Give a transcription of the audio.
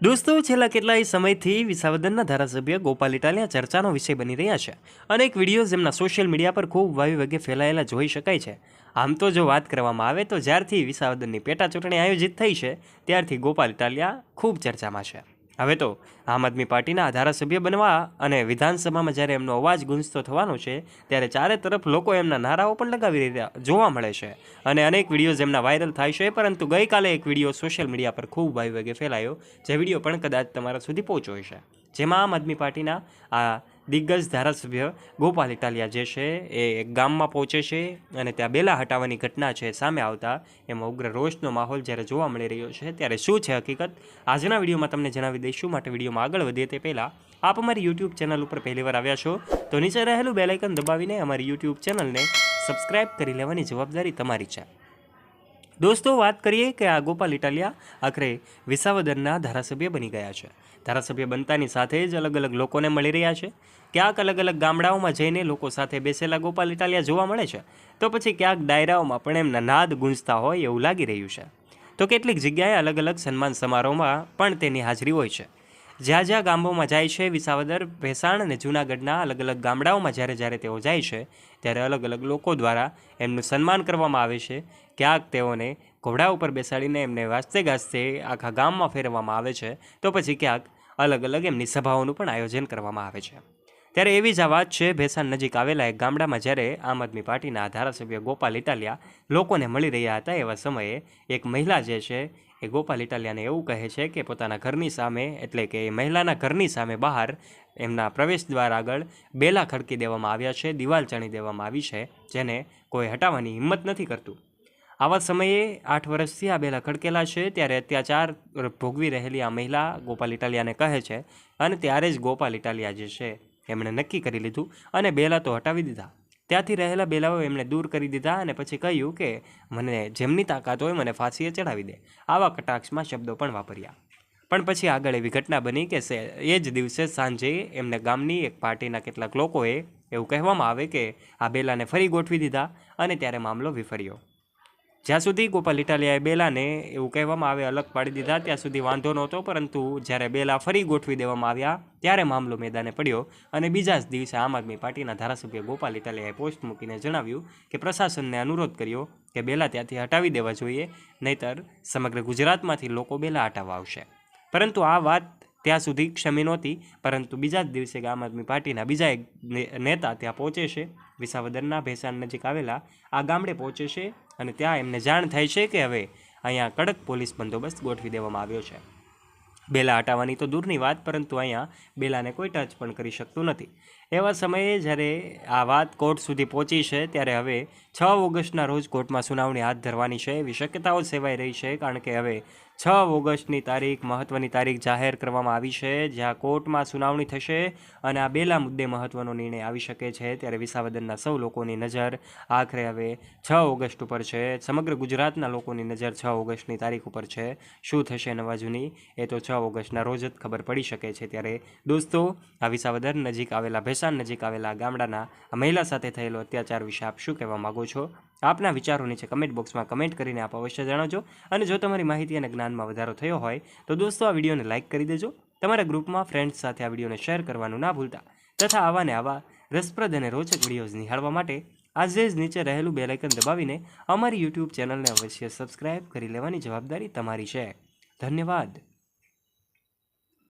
દોસ્તો, છેલ્લા કેટલાય સમયથી વિસાવદનના ધારાસભ્ય ગોપાલ ઇટાલિયા ચર્ચાનો વિષય બની રહ્યા છે અનેક વિડીયોઝ એમના સોશિયલ મીડિયા પર ખૂબ વાવી વગે ફેલાયેલા જોઈ શકાય છે. આમ તો જો વાત કરવામાં આવે તો જ્યારથી વિસાવદનની પેટા ચૂંટણી આયોજિત થઈ છે, ત્યારથી ગોપાલ ઇટાલિયા ખૂબ ચર્ચામાં છે. હવે તો આમ આદમી પાર્ટીના ધારાસભ્ય બનવા અને વિધાનસભામાં જ્યારે એમનો અવાજ ગુંજતો થવાનો છે, ત્યારે ચારે તરફ લોકો એમના નારાઓ પણ લગાવી રહ્યા જોવા મળે છે. અને અનેક વિડીયોઝ એમના વાયરલ થાય છે, પરંતુ ગઈકાલે એક વીડિયો સોશિયલ મીડિયા પર ખૂબ ભાઈ વગે ફેલાયો, જે વીડિયો પણ કદાચ તમારા સુધી પહોંચ્યો છે જેમાં આમ આદમી પાર્ટીના આ દિગ્ગજ ધારાસભ્ય ગોપાલ ઇટાલિયા જે છે એ ગામમાં પહોંચે છે અને ત્યાં બેલા હટાવવાની ઘટના છે સામે આવતા એમાં ઉગ્ર રોષનો માહોલ જ્યારે જોવા મળી રહ્યો છે ત્યારે શું છે હકીકત? આજના વિડીયોમાં તમને જણાવી દઈશું. માટે વિડીયોમાં આગળ વધીએ તે પહેલાં આપ અમારી યુટ્યુબ ચેનલ ઉપર પહેલીવાર આવ્યા છો તો નીચે રહેલું બેલાઇકન દબાવીને અમારી યુટ્યુબ ચેનલને સબસ્ક્રાઇબ કરી લેવાની જવાબદારી તમારી છે. દોસ્તો, વાત કરીએ કે આ ગોપાલ ઇટાલિયા આખરે વિસાવદરના ધારાસભ્ય બની ગયા છે. ધારાસભ્ય બનતાની સાથે જ અલગ અલગ લોકોને મળી રહ્યા છે. ક્યાંક અલગ અલગ ગામડાઓમાં જઈને લોકો સાથે બેસેલા ગોપાલ ઇટાલિયા જોવા મળે છે. તો પછી ક્યાંક ડાયરાઓમાં પણ એમના નાદ ગુંજતા હોય એવું લાગી રહ્યું છે. તો કેટલીક જગ્યાએ અલગ અલગ સન્માન સમારોહમાં પણ તેની હાજરી હોય છે. જ્યાં જ્યાં ગામોમાં જાય છે વિસાવદર, ભેસાણ અને જૂનાગઢના અલગ અલગ ગામડાઓમાં જ્યારે જ્યારે તેઓ જાય છે, ત્યારે અલગ અલગ લોકો દ્વારા એમનું સન્માન કરવામાં આવે છે. ક્યાંક તેઓને ઘોડા ઉપર બેસાડીને એમને વાજતે ગાજતે આખા ગામમાં ફેરવવામાં આવે છે, તો પછી ક્યાંક અલગ અલગ એમની સભાઓનું પણ આયોજન કરવામાં આવે છે. ત્યારે એવી જ આ વાત છે, ભેસાણ નજીક આવેલા એક ગામડામાં જ્યારે આમ આદમી પાર્ટીના ધારાસભ્ય ગોપાલ ઇટાલિયા લોકોને મળી રહ્યા હતા, એવા સમયે એક મહિલા જે છે, એ ગોપાલ ઇટાલિયાને એવું કહે છે કે પોતાના ઘરની સામે, એટલે કે એ મહિલાના ઘરની સામે બહાર એમના પ્રવેશ દ્વાર આગળ બેલા ખડકી દેવામાં આવ્યા છે, દિવાલ ચણી દેવામાં આવી છે, જેને કોઈ હટાવવાની હિંમત નથી કરતું. આવા સમયે આઠ વર્ષથી આ બેલા ખડકેલા છે, ત્યારે અત્યાચાર ભોગવી રહેલી આ મહિલા ગોપાલ ઇટાલિયાને કહે છે, અને ત્યારે જ ગોપાલ ઇટાલિયા જે છે એમણે નક્કી કરી લીધું અને બેલા તો હટાવી દીધા. ત્યાંથી રહેલા બેલાઓ એમણે દૂર કરી દીધા અને પછી કહ્યું કે, મને જેમની તાકાત હોય મને ફાંસીએ ચડાવી દે. આવા કટાક્ષમાં શબ્દો પણ વાપર્યા. પણ પછી આગળ એવી ઘટના બની કે એ જ દિવસે સાંજે એમને ગામની એક પાર્ટીના કેટલાક લોકોએ એવું કહેવામાં આવે કે, આ બેલાને ફરી ગોઠવી દીધા. અને ત્યારે મામલો વિફર્યો. જ્યાં સુધી ગોપાલ ઇટાલિયાએ બેલાને એવું કહેવામાં આવે, અલગ પાડી દીધા, ત્યાં સુધી વાંધો નહોતો, પરંતુ જ્યારે બેલા ફરી ગોઠવી દેવામાં આવ્યા, ત્યારે મામલો મેદાને પડ્યો અને બીજા જ દિવસે આમ આદમી પાર્ટીના ધારાસભ્ય ગોપાલ ઇટાલિયાએ પોસ્ટ મૂકીને જણાવ્યું કે પ્રશાસનને અનુરોધ કર્યો કે બેલા ત્યાંથી હટાવી દેવા જોઈએ, નહીતર સમગ્ર ગુજરાતમાંથી લોકો બેલા હટાવવા આવશે. પરંતુ આ વાત ત્યાં સુધી ક્ષમી નહોતી, પરંતુ બીજા જ દિવસે આમ આદમી પાર્ટીના બીજા એક નેતા ત્યાં પહોંચે છે. વિસાવદરના ભેસાણ નજીક આવેલા આ ગામડે પહોંચે છે અને ત્યાં એમને જાણ થાય છે કે હવે અહીંયા કડક પોલીસ બંદોબસ્ત ગોઠવી દેવામાં આવ્યો છે. બેલા હટાવવાની તો દૂરની વાત, પરંતુ અહીંયા બેલાને કોઈ ટચ પણ કરી શકતું નથી. એવા સમયે જ્યારે આ વાત કોર્ટ સુધી પહોંચી છે, ત્યારે હવે છ ઓગસ્ટના રોજ કોર્ટમાં સુનાવણી હાથ ધરવાની છે. એવી શક્યતાઓ સેવાઈ રહી છે, કારણ કે હવે છ ઓગસ્ટની તારીખ મહત્ત્વની તારીખ જાહેર કરવામાં આવી છે, જ્યાં કોર્ટમાં સુનાવણી થશે અને આ બેલા મુદ્દે મહત્ત્વનો નિર્ણય આવી શકે છે. ત્યારે વિસાવદનના સૌ લોકોની નજર આખરે હવે છ ઓગસ્ટ ઉપર છે. સમગ્ર ગુજરાતના લોકોની નજર છ ઓગસ્ટની તારીખ ઉપર છે. શું થશે નવા જૂની? એ તો છ ઓગસ્ટના રોજ જ ખબર પડી શકે છે. ત્યારે દોસ્તો, આ વિસાવદર નજીક આવેલા ભેસાન નજીક આવેલા ગામડાના મહિલા સાથે થયેલો અત્યાચાર વિશે આપ શું કહેવા માગો છો? આપના વિચારો નીચે કમેન્ટ બોક્સમાં કમેન્ટ કરીને આપ અવશ્ય જણાવજો. અને જો તમારી માહિતી અને જ્ઞાનમાં વધારો થયો હોય, તો દોસ્તો આ વિડીયોને લાઇક કરી દેજો. તમારા ગ્રુપમાં ફ્રેન્ડ્સ સાથે આ વિડીયોને શેર કરવાનું ના ભૂલતા. તથા આવા ને આવા રસપ્રદ અને રોચક વિડીયોઝ નિહાળવા માટે આજે જ નીચે રહેલું બેલાઇકન દબાવીને અમારી યુટ્યુબ ચેનલને અવશ્ય સબસ્ક્રાઇબ કરી લેવાની જવાબદારી તમારી છે. ધન્યવાદ.